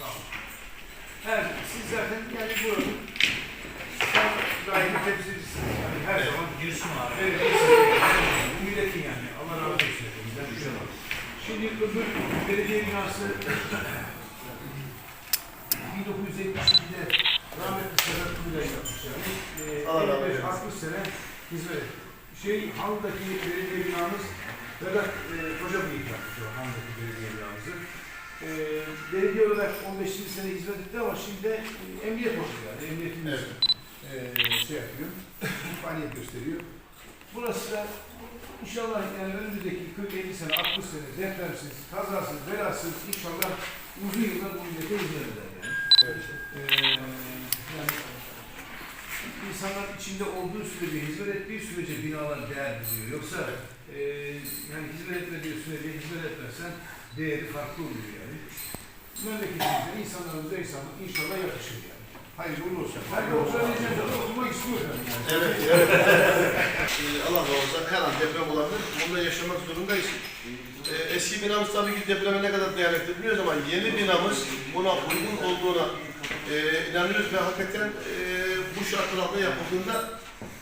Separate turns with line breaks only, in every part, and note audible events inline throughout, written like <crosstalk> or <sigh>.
Olun. Evet, siz zaten yani buranın daimi temsilcisiniz. Yani her zaman
Gülsün abi.
Evet, bu milletin yani. Allah razı olsun hepimizden. Şimdi öbür belediye binası 1972'de rahmetli Sedat Kubilay yapmış yani.
Allah razı
Ee,
olsun.
55-60 sene hizmet etmiş. Şey, Han'daki belediye binamız Vedat e, Koca Bıyık yapmış o Han'daki belediye binamızı. E, belediye olarak 15. sene hizmet etti ama şimdi e, emniyet oldu yani. Emniyetimiz e, şey yapıyor, <laughs> faaliyet gösteriyor. Burası da inşallah yani önümüzdeki 40-50 sene, 60 sene depremsiz, kazasız, belasız inşallah uzun yıllar bu millete hizmet eder yani. Ee, yani insanlar içinde olduğu sürece, hizmet ettiği sürece binalar değer buluyor. Yoksa e, yani hizmet etmediği sürece hizmet etmezsen değeri farklı oluyor yani. Memleketimize, insanlarımıza inşallah, inşallah yakışır yani. Hayırlı uğurlu olsun. De okula vereceğim de okumak istiyorum yani.
Evet, evet. Allah olsun. Her an deprem olabilir. Bunda yaşamak zorundayız. Ee, eski binamız tabii ki depreme ne kadar dayanıklı biliyoruz ama yeni binamız buna uygun olduğuna e, inanıyoruz ve hakikaten e, bu şartlar altında yapıldığında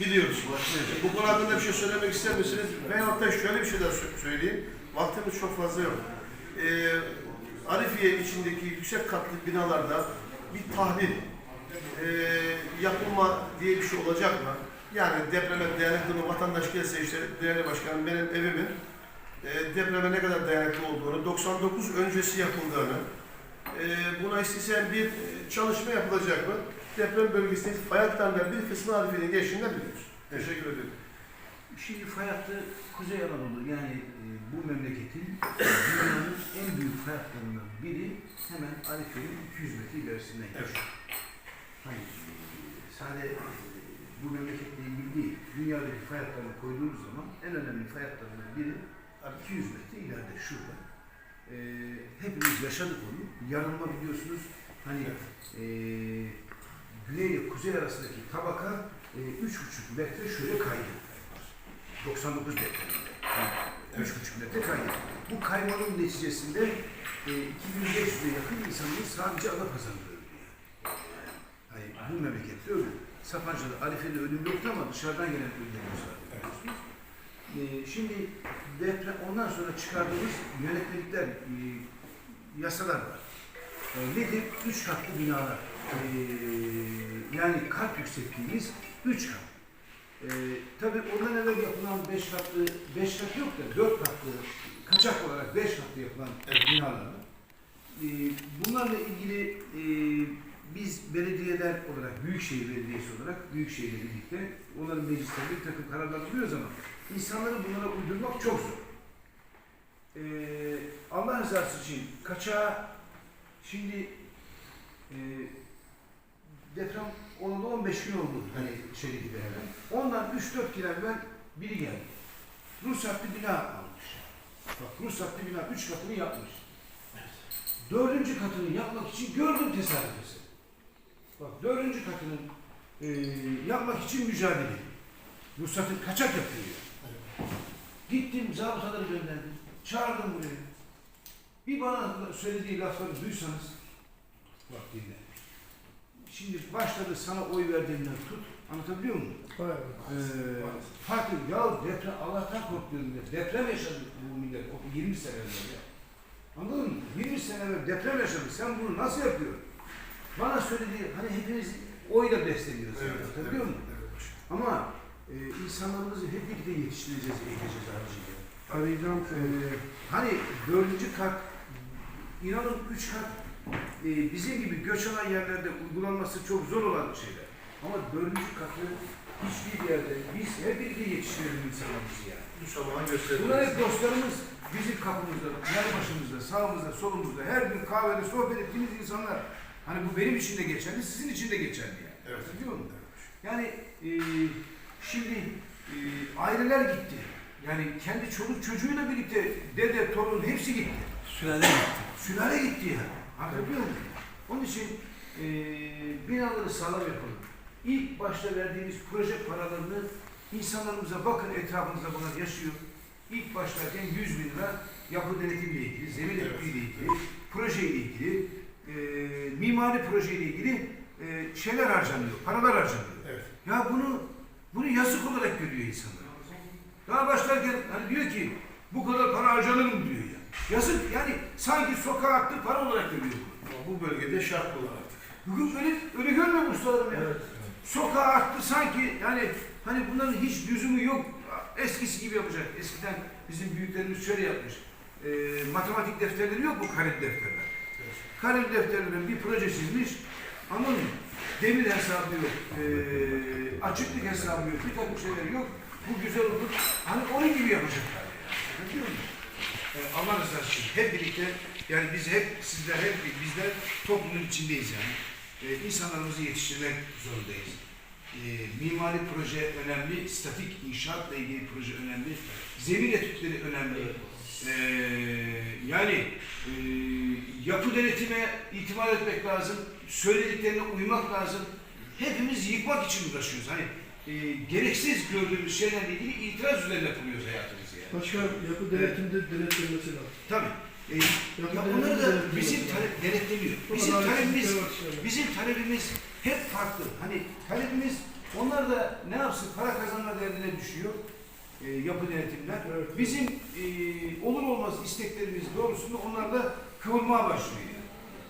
biliyoruz. E, bu konu hakkında bir şey söylemek ister misiniz? Veyahut da şöyle bir şeyler sö- söyleyeyim. Vaktimiz çok fazla yok. E, Arifiye içindeki yüksek katlı binalarda bir tahlil e, yapılma diye bir şey olacak mı? Yani depreme dayanıklı mı? Vatandaş gelse işte değerli başkanım benim evimin e, depreme ne kadar dayanıklı olduğunu, 99 öncesi yapıldığını, e, buna istesen bir çalışma yapılacak mı? Deprem bölgesinde hatlarından bir kısmı Arifiye'nin geçtiğini biliyoruz. Teşekkür ederim.
Şimdi fay hattı Kuzey Anadolu yani e, bu memleketin e, dünyanın en büyük fay hatlarından biri hemen Arifiye'nin 200 metre ilerisinden geçiyor. Hani sadece e, bu memleketle ilgili değil, dünyadaki fay hatlarını koyduğumuz zaman en önemli fay hatlarından biri 200 metre ileride şurada. E, hepimiz yaşadık onu. Yarılma biliyorsunuz. Hani e, güney ile kuzey arasındaki tabaka e, üç buçuk metre şöyle kaydı. 99 depreminde. Üç buçuk metre kaydı. Bu kaymanın neticesinde e, 2500'e yakın insanımız sadece Adapazarı'nda öldü. Yani. Hani bu memlekette öldü. Sapanca'da Arife'de ölüm yoktu ama dışarıdan gelen var. biliyorsunuz. E, şimdi deprem, ondan sonra çıkardığımız yönetmelikler, e, yasalar var. E, nedir? Üç katlı binalar. E, yani kat yüksekliğimiz üç kat. Ee, tabii ondan evvel yapılan beş katlı, beş kat yok da dört katlı, kaçak olarak beş katlı yapılan binalar var. Ee, bunlarla ilgili e, biz belediyeler olarak, Büyükşehir Belediyesi olarak, Büyükşehir'le birlikte onların meclislerinde bir takım kararlar alıyoruz ama insanları bunlara uydurmak çok zor. Ee, Allah rızası için kaçağı şimdi e, deprem olalı 15 gün oldu hani şey hemen. Ondan 3-4 gün evvel biri geldi. Ruhsatlı bina almış. Bak ruhsatlı bina 3 katını yapmış. Dördüncü katını yapmak için gördüm tesadüfesi. Bak dördüncü katını e, yapmak için mücadele ediyor. Ruhsatı kaçak yapıyor. Gittim zabıtaları gönderdim. Çağırdım buraya. Bir bana söylediği lafları duysanız bak dinle. Şimdi başladı sana oy verdiğinden tut. Anlatabiliyor muyum? Ee, farklı ya deprem Allah'tan korkuyorum ya. Deprem yaşadı bu millet o 20 sene evvel ya. Anladın mı? 20 sene evvel deprem yaşadı. Sen bunu nasıl yapıyorsun? Bana söylediği hani hepimiz oyla besleniyoruz. Anlatabiliyor muyum? Ama e, insanlarımızı hep birlikte yetiştireceğiz, eğiteceğiz haricinde.
Arayacağım.
Ee, hani dördüncü kat, inanın üç kat e, bizim gibi göç alan yerlerde uygulanması çok zor olan şeyler. Ama dördüncü katı hiçbir yerde biz hep birlikte yetiştirelim insanlarımızı yani.
İnşallah
Bunlar
gösteririz.
hep dostlarımız bizim kapımızda, yan başımızda, sağımızda, solumuzda, her gün kahvede sohbet ettiğimiz insanlar. Hani bu benim için de geçerli, sizin için de geçerli yani.
Evet.
Biliyor musun? Yani e, şimdi e, aileler gitti. Yani kendi çoluk çocuğuyla birlikte dede, torun hepsi gitti.
Sürede gitti.
Sülale gitti yani. Anlatabiliyor muyum? Onun için e, binaları sağlam yapalım. İlk başta verdiğimiz proje paralarını insanlarımıza bakın etrafımızda bunlar yaşıyor. İlk başlarken 100 bin lira yapı denetimle ilgili, zemin
Evet.
etkiyle ilgili, projeyle ilgili e, mimari projeyle ilgili e, şeyler harcanıyor, paralar harcanıyor.
Evet.
Ya bunu bunu yazık olarak görüyor insanlar. Daha başlarken hani diyor ki bu kadar para harcanır mı diyor. Yazık yani sanki sokağa attı para olarak görüyor
bu bölgede şart artık.
Bugün öyle, öyle görmüyor ustalarım ya?
Evet.
Sokağa attı sanki yani hani bunların hiç lüzumu yok. Eskisi gibi yapacak. Eskiden bizim büyüklerimiz şöyle yapmış. Ee, matematik defterleri yok mu kareli defterler? Kareli defterlerin bir proje çizmiş. Anladın mı? Demir hesabı yok. Ee, açıklık hesabı yok. Bir takım şeyler yok. Bu güzel olur. Hani onun gibi yapacaklar. Yani. Biliyor musun? Ee, Allah rızası için hep birlikte yani biz hep sizler hep bizler toplumun içindeyiz yani. Ee, insanlarımızı yetiştirmek zorundayız. Ee, mimari proje önemli, statik inşaatla ilgili proje önemli, zemin etütleri önemli. Ee, yani e, yapı denetime itimat etmek lazım, söylediklerine uymak lazım. Hepimiz yıkmak için uğraşıyoruz. Hani e, gereksiz gördüğümüz şeylerle ilgili itiraz üzerine kuruyoruz hayatımızı yani.
Başkan yapı denetimde denetlenmesi lazım.
Tabii. E, ya bunları da bizim talep denetleniyor. Bizim talebimiz. Bizim talebimiz hep farklı. Hani talebimiz onlar da ne yapsın para kazanma derdine düşüyor e, yapı denetimler.
Evet.
Bizim e, olur olmaz isteklerimiz doğrusunda onlar da kıvırmaya başlıyor. Yani.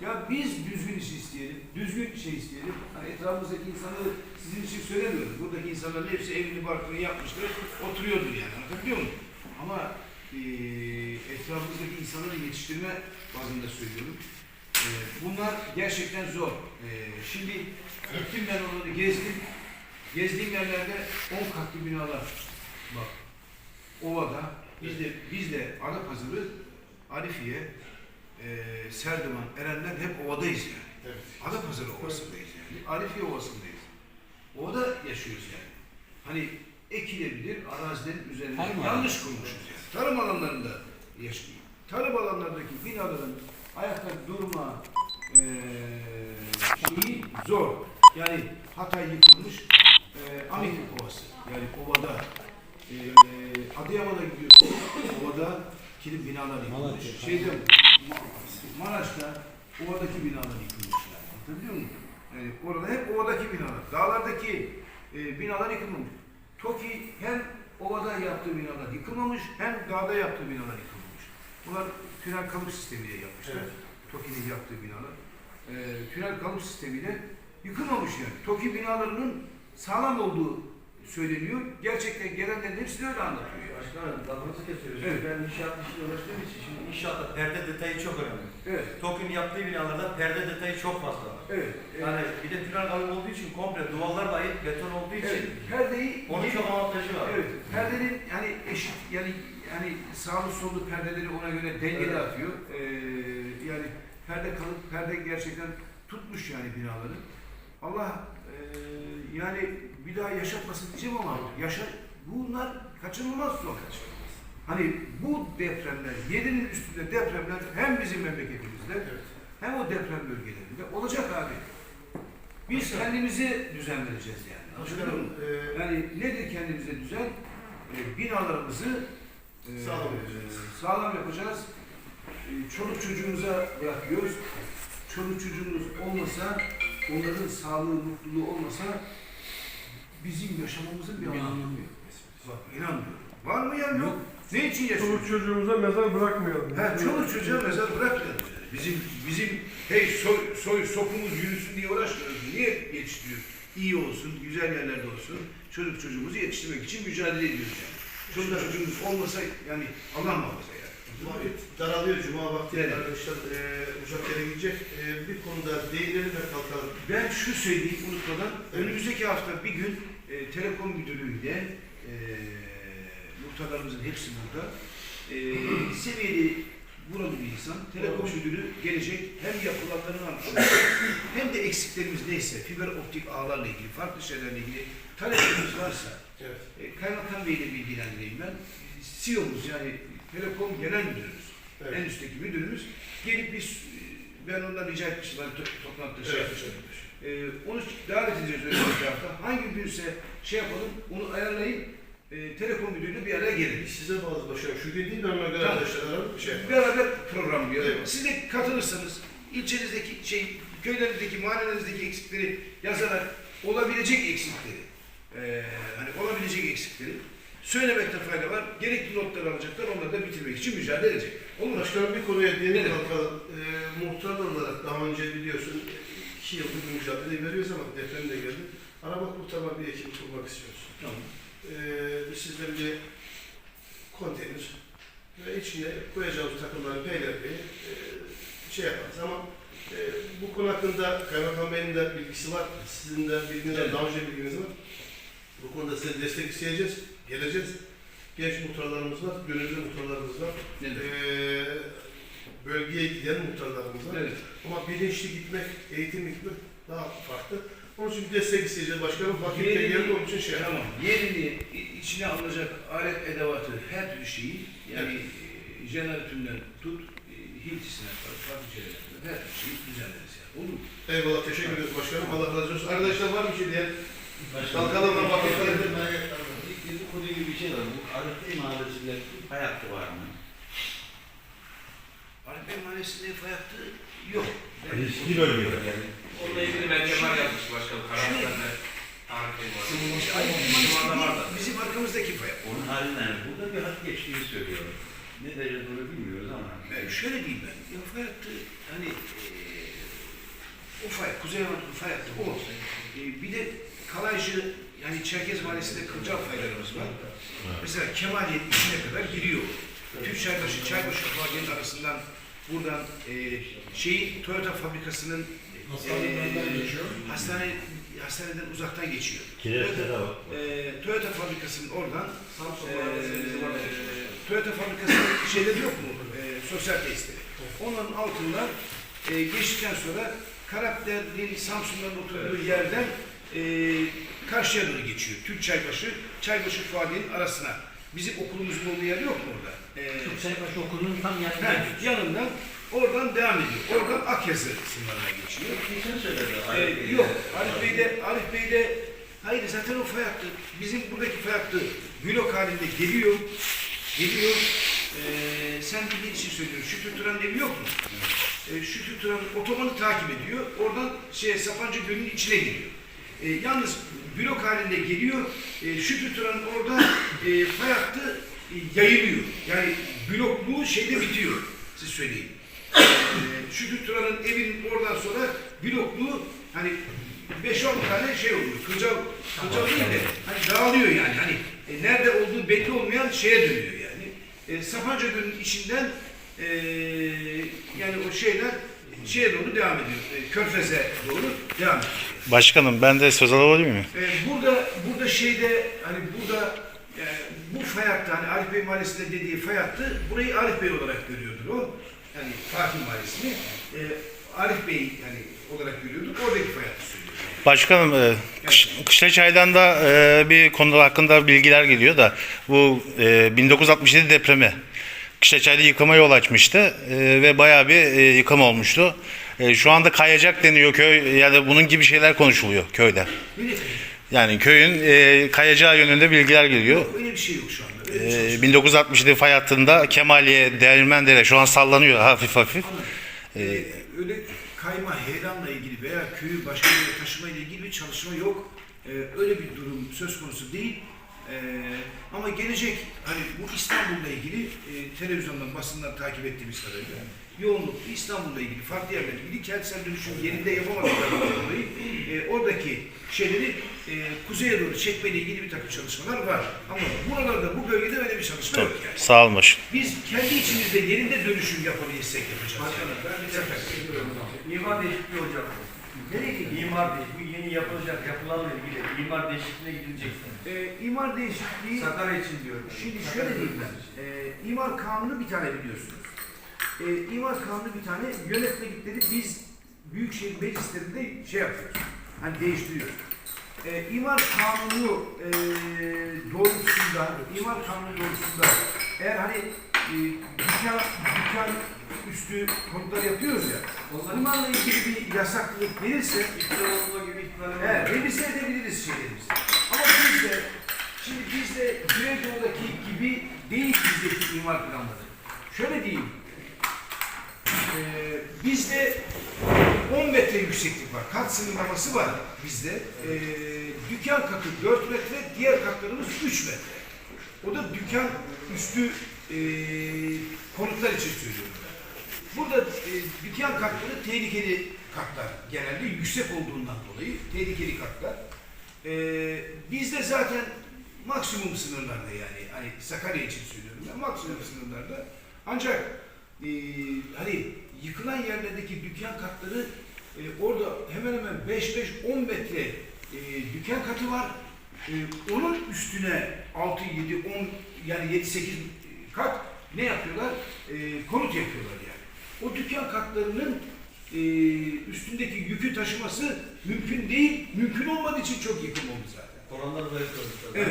Ya biz düzgün iş isteyelim, düzgün şey isteyelim. Hani etrafımızdaki insanları sizin için söylemiyorum. Buradaki insanların hepsi evini barkını yapmıştır, oturuyordur yani. Anlatabiliyor muyum? Ama e, etrafımızdaki insanları yetiştirme bazında söylüyorum. E, bunlar gerçekten zor. E, şimdi gittim ben onları gezdim. Gezdiğim yerlerde 10 katlı binalar. Bak, Ova'da, biz de, biz de Adapazarı, Arifiye, e, Serdivan, Erenler hep Ova'dayız yani.
Evet.
Adapazarı Ovası'ndayız yani. Arifiye Ovası'ndayız. Orada yaşıyoruz yani. Hani ekilebilir arazilerin üzerinde
Tarım
yanlış kurmuşuz yani. Tarım alanlarında yaşıyor. Tarım alanlarındaki binaların ayakta durma eee şeyi zor. Yani Hatay yıkılmış eee Amikli Ovası. Yani Ova'da eee Adıyaman'a gidiyorsun. Ova'da kilit binalar yıkılmış. Şeyde Ma- Maraş'ta Ova'daki binalar yıkılmış yani. Anlatabiliyor muyum? Yani orada hep ovadaki binalar. Dağlardaki e, binalar yıkılmamış. TOKİ hem ovada yaptığı binalar yıkılmamış hem dağda yaptığı binalar yıkılmamış. Bunlar tünel kalıp sistemiyle yapmışlar.
Evet.
TOKİ'nin yaptığı binalar. E, tünel kalıp sistemiyle yıkılmamış yani. TOKİ binalarının sağlam olduğu söyleniyor. Gerçekten gelenlerin hepsi de öyle anlatıyor.
Başkanım lafınızı kesiyoruz.
Evet.
Ben inşaat işiyle uğraştığım için şimdi inşaatta perde detayı çok önemli.
Evet,
TOKİ'nin yaptığı binalarda perde detayı çok fazla
evet.
Yani bir de tünel kalıbı olduğu için komple duvarlar dahi beton olduğu için
evet. Perdeyi
onun çok avantajı var.
Evet, perdenin yani eşit yani yani sağlı sollu perdeleri ona göre dengeli
Evet.
atıyor. Ee, yani perde kalıp perde gerçekten tutmuş yani binaları. Allah e, yani bir daha yaşatmasın diyeceğim ama yaşa bunlar kaçınılmaz son. Hani bu depremler, yerinin üstünde depremler hem bizim memleketimizde
Evet.
hem o deprem bölgelerinde olacak abi. Biz kendimizi düzen vereceğiz yani.
Başkanım, e,
Yani nedir kendimize düzen? E, binalarımızı e,
Sağlam yapacağız.
sağlam yapacağız. E, çoluk çocuğumuza bırakıyoruz. Çoluk çocuğumuz olmasa, onların sağlığı, mutluluğu olmasa bizim yaşamamızın bir anlamı yok. Bak inanmıyorum. Var mı ya yok? Ne için yaşıyoruz?
Çoluk çocuğumuza mezar bırakmayalım.
Ha, çoluk çocuğa mezar bırakmayalım. yani. Bizim bizim hey soy, soy sopumuz yürüsün diye uğraşmıyoruz. Niye yetiştiriyoruz? İyi olsun, güzel yerlerde olsun. Çocuk çocuğumuzu yetiştirmek için mücadele ediyoruz yani. Çoluk çocuğumuz olmasa yani Allah muhafaza
Vakit daralıyor Cuma vakti
Evet.
arkadaşlar e, yere gidecek. E, bir konuda değinelim ve kalkalım.
Ben şu söyleyeyim unutmadan,
Evet.
önümüzdeki hafta bir gün e, Telekom Müdürlüğü'yle e, muhtarlarımızın hepsi burada. E, seviyeli buralı bir insan, Telekom Müdürü gelecek hem yapılanların anlatacak hem de eksiklerimiz neyse, fiber optik ağlarla ilgili, farklı şeylerle ilgili taleplerimiz varsa
Evet.
e, Kaymakam Bey'le bilgilendireyim ben. CEO'muz yani Telekom Genel Müdürümüz,
Evet.
en üstteki müdürümüz gelip biz, e, ben ondan rica etmiştim, ben to- toplantıda şey
Evet.
yapmıştım. Ee, onu davet edeceğiz önümüzdeki hafta. Hangi günse şey yapalım, onu ayarlayıp e, Telekom Müdürlüğü bir araya.
İş size bağlı başkanım. Şu gün değil
Tamam.
arkadaşlar ararım. Şey yapalım.
Beraber programlayalım.
Evet.
Siz de katılırsanız ilçenizdeki şey, köylerinizdeki, mahallelerinizdeki eksikleri yazarak olabilecek eksikleri, eee hani olabilecek eksikleri söylemekte fayda var. Gerekli notları alacaklar, onları da bitirmek için mücadele edecek. Olur mu?
Başkanım bir konuya değinip
Evet.
bakalım. E, muhtar olarak daha önce biliyorsun iki bir mücadele veriyoruz ama deprem de geldi. Arama kurtarma bir ekibi kurmak istiyoruz.
Tamam.
Ee, sizden bir konteyner ve içine koyacağımız takımları peylerliği e, şey yaparız ama e, bu konu hakkında Kaymakam Bey'in de bilgisi var, sizin de bilginiz var,
Evet.
daha önce bilginiz var. Bu konuda size destek isteyeceğiz, geleceğiz. Genç muhtarlarımız var, gönüllü muhtarlarımız var.
Evet.
Ee, bölgeye giden muhtarlarımız var.
Evet.
Ama bilinçli gitmek, eğitim gitmek daha farklı. Onun için destek isteyeceğiz başkanım. Vakit de geldi onun için şey.
Tamam. Yerini içine alınacak alet edevatı her türlü şeyi yani e, jeneratöründen tut e, hiltisine kadar farklı şeyler her şeyi düzenleriz yani. Olur mu?
Eyvallah, teşekkür ederiz başkanım. Allah razı olsun. Arkadaşlar var mı şey diyen? Kalkalım da bakalım.
Konu gibi bir şey var. Bu Arifli Mahallesi'nde fay hattı var mı?
Arif Bey Mahallesi'nde fay hattı yok.
Riskli bölge.
Onunla ilgili belge var yapmış başkanım. Karantinada tarih var.
Arif Bey
Bizim
arkamızdaki fay hattı.
Onun harinden burada bir hat geçtiğini söylüyorlar. Ne derece doğru bilmiyoruz ama.
Ben şöyle diyeyim ben. Ya fay hattı hani e, o fay, Kuzey Anadolu fay hattı o. E, bir de Kalaycı yani Çerkez Mahallesi'nde kılcal faylarımız var. Mesela Kemaliye içine kadar giriyor. Türk Çaybaşı, Çaybaşı Fakiye'nin arasından buradan e, şeyi Toyota fabrikasının e, hastane hastaneden uzaktan geçiyor.
Bak.
E, Toyota fabrikasının oradan e, Toyota fabrikasının şeyleri yok mu? E, sosyal tesisleri. Onların altından e, geçtikten sonra karakterli Samsun'dan oturduğu yerden e, karşıya doğru geçiyor. Türk Çaybaşı, Çaybaşı Fuadiye'nin arasına. Bizim okulumuzun olduğu yer yok mu orada? E,
Çaybaşı okulunun tam
ha, yanından oradan devam ediyor. Oradan Akyazı sınırlarına geçiyor.
Geçen söyledi.
Ee, yok. Arif Bey de, Arif Bey de hayır zaten o fay hattı. Bizim buradaki fay hattı blok halinde geliyor. Geliyor. Ee, sen bildiğin için söylüyorum. Şükrü Turan'ın evi yok mu? Ee, Şükrü Turan otobanı takip ediyor. Oradan şey, Sapanca Gölü'nün içine giriyor. Ee, yalnız blok halinde geliyor. Ee, Şükrü Turan orada e, fay hattı e, yayılıyor. Yani blokluğu şeyde bitiyor. Siz söyleyin. Ee, Şükrü Turan'ın evinin oradan sonra blokluğu hani 5-10 tane şey oluyor. Kılcal, kılcal değil de hani dağılıyor yani. Hani e, nerede olduğu belli olmayan şeye dönüyor yani. E, Sapanca Gölü'nün içinden e, yani o şeyler şeye doğru devam ediyor. E, Körfez'e doğru devam ediyor.
Başkanım ben de söz alabilir miyim?
E, burada burada şeyde hani burada e, bu fay hattı hani Arif Bey Mahallesi'nde dediği fay hattı burayı Arif Bey olarak görüyordur o. Yani Fatih Mahallesi'ni e, Arif Bey hani olarak görüyordur. Oradaki fay hattı söylüyor.
Başkanım e, Kış, Kışlaçay'dan da e, bir konu hakkında bilgiler geliyor da bu e, 1967 depremi Kışlaçay'da yıkıma yol açmıştı e, ve bayağı bir e, yıkım olmuştu. E, şu anda kayacak deniyor köy yani bunun gibi şeyler konuşuluyor köyde.
Öyle,
Yani köyün e, kayacağı yönünde bilgiler geliyor.
öyle bir şey yok şu anda. Öyle bir şey
E,
yok.
1967 fay hattında Kemaliye, Değirmendere şu an sallanıyor hafif hafif.
Ee, öyle kayma, heyelanla ilgili veya köyü başka bir yere taşıma ile ilgili bir çalışma yok. Ee, öyle bir durum söz konusu değil. Ee, ama gelecek, hani bu İstanbul'la ilgili e, televizyondan, basından takip ettiğimiz kadarıyla yoğunluklu İstanbul'la ilgili, farklı yerlerle ilgili kentsel dönüşüm yerinde yapamadıklarından dolayı e, oradaki şeyleri e, kuzeye doğru çekmeyle ilgili bir takım çalışmalar var. Ama buralarda, bu bölgede öyle bir çalışma yok yani.
Sağ başkanım.
Biz kendi içimizde yerinde dönüşüm yapabilirsek yapacağız. Yani.
İmar değişikliği hocam.
Nereye gidiyor?
İmar değişikliği. Bu yeni yapılacak yapılarla ilgili imar değişikliğine gidilecek.
Ee, imar değişikliği,
Sakarya için diyorum.
şimdi şöyle diyeyim ben. Ee, imar kanunu bir tane biliyorsunuz. Ee, imar kanunu bir tane yönetmelikleri biz Büyükşehir Meclislerinde şey yapıyoruz. Hani değiştiriyoruz. Ee, imar kanunu e, doğrultusunda, imar kanunu doğrultusunda eğer hani e, dükkan, dükkan üstü konutlar yapıyoruz ya, bunlarla ilgili bir yasaklılık verirse
İktidar gibi ihtimalim var.
Evet, revize edebiliriz şeylerimizi. Ama biz de, şimdi biz de Güneydoğu'daki gibi değil bizdeki imar planları. Şöyle diyeyim, Ee, bizde 10 metre yükseklik var. Kat sınırlaması var bizde. Ee, dükkan katı 4 metre, diğer katlarımız 3 metre. O da dükkan üstü e, konutlar için söylüyorum. Burada e, dükkan katları tehlikeli katlar. Genelde yüksek olduğundan dolayı tehlikeli katlar. E, bizde zaten maksimum sınırlarda yani hani Sakarya için söylüyorum ben maksimum sınırlarda. Ancak e, hani yıkılan yerlerdeki dükkan katları e, orada hemen hemen 5-5-10 metre e, dükkan katı var. E, onun üstüne 6, 7, 10 yani 7, 8 kat ne yapıyorlar? E, konut yapıyorlar yani. O dükkan katlarının e, üstündeki yükü taşıması mümkün değil. Mümkün olmadığı için çok yıkım oldu zaten.
Oranlar zayıf.
Evet.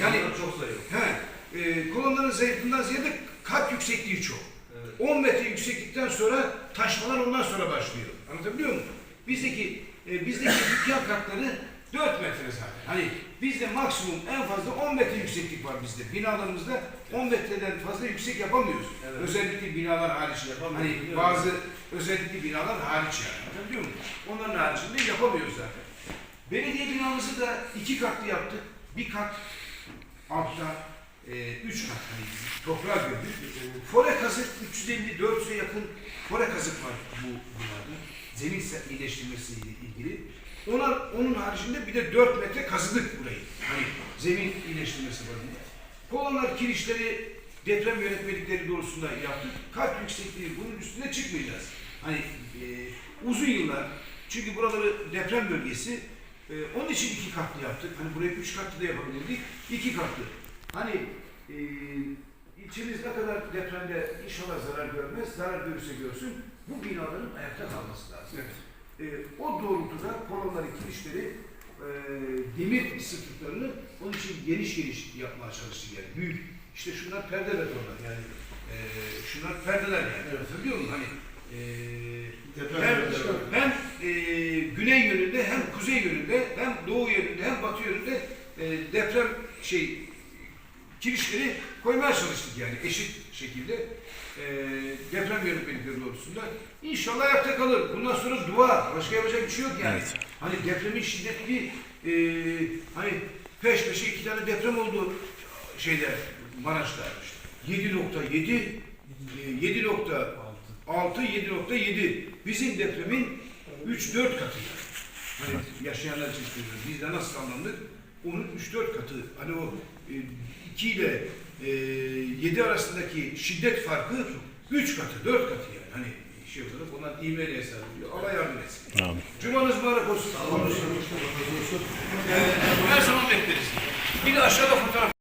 Yani
Yani-
çok zayıf.
He, e, kolonların zayıflığından ziyade kat yüksekliği çok.
Evet.
10 metre yükseklikten sonra taşmalar ondan sonra başlıyor. Anlatabiliyor muyum? Bizdeki e, bizdeki dükkan katları 4 metre zaten. Hani bizde maksimum en fazla 10 metre yükseklik var bizde. Binalarımızda 10 metreden fazla yüksek yapamıyoruz.
Evet.
Özellikle binalar hariç.
Yapamıyoruz,
Hani
biliyorum.
bazı özellikle binalar hariç yani. Anlatabiliyor muyum? Onların haricinde yapamıyoruz zaten. Belediye binamızı da iki katlı yaptık. Bir kat altta, e, üç kat hani toprağa gömdük. Fore kazık 350-400'e yakın fore kazık var bu binada. Zemin iyileştirmesiyle ilgili. Ona, onun haricinde bir de 4 metre kazıdık burayı. Hani zemin iyileştirmesi diye. Kolonlar kirişleri deprem yönetmelikleri doğrusunda yaptık. Kat yüksekliği bunun üstüne çıkmayacağız. Hani e, uzun yıllar çünkü buraları deprem bölgesi e, onun için iki katlı yaptık. Hani burayı üç katlı da yapabilirdik. iki katlı. Hani e, ilçemiz ne kadar depremde inşallah zarar görmez, zarar görürse görsün, bu binaların ayakta kalması lazım. E, o doğrultuda kolonları, kirişleri, e, demir sıklıklarını onun için geniş geniş yapmaya çalıştık yani. Büyük. İşte şunlar perde betonlar yani. E, şunlar perdeler yani. Evet. Biliyor musun? Hani e,
Deprem
hem, hem e, güney yönünde hem kuzey yönünde hem doğu yönünde hem batı yönünde e, deprem şey kirişleri koymaya çalıştık yani eşit şekilde e, deprem yönetmelikleri doğrultusunda. İnşallah ayakta kalır. Bundan sonra dua. Başka yapacak bir şey yok yani.
Evet.
Hani depremin şiddetli e, hani peş peşe iki tane deprem oldu şeyde Maraş'ta. 7.7 e, 7.6 7.7 bizim depremin 3-4 katı. Hani yaşayanlar için söylüyorum. Biz de nasıl anladık? Onun 3-4 katı. Hani o 2 ile ee, e, 7 arasındaki şiddet farkı 3 katı, 4 katı yani. Hani şey olarak ona nimeli hesap ediyor. Allah yardım etsin.
Amin.
Cumanız mübarek olsun. Allah olsun. Yani, her zaman bekleriz. Bir de aşağıda fotoğraf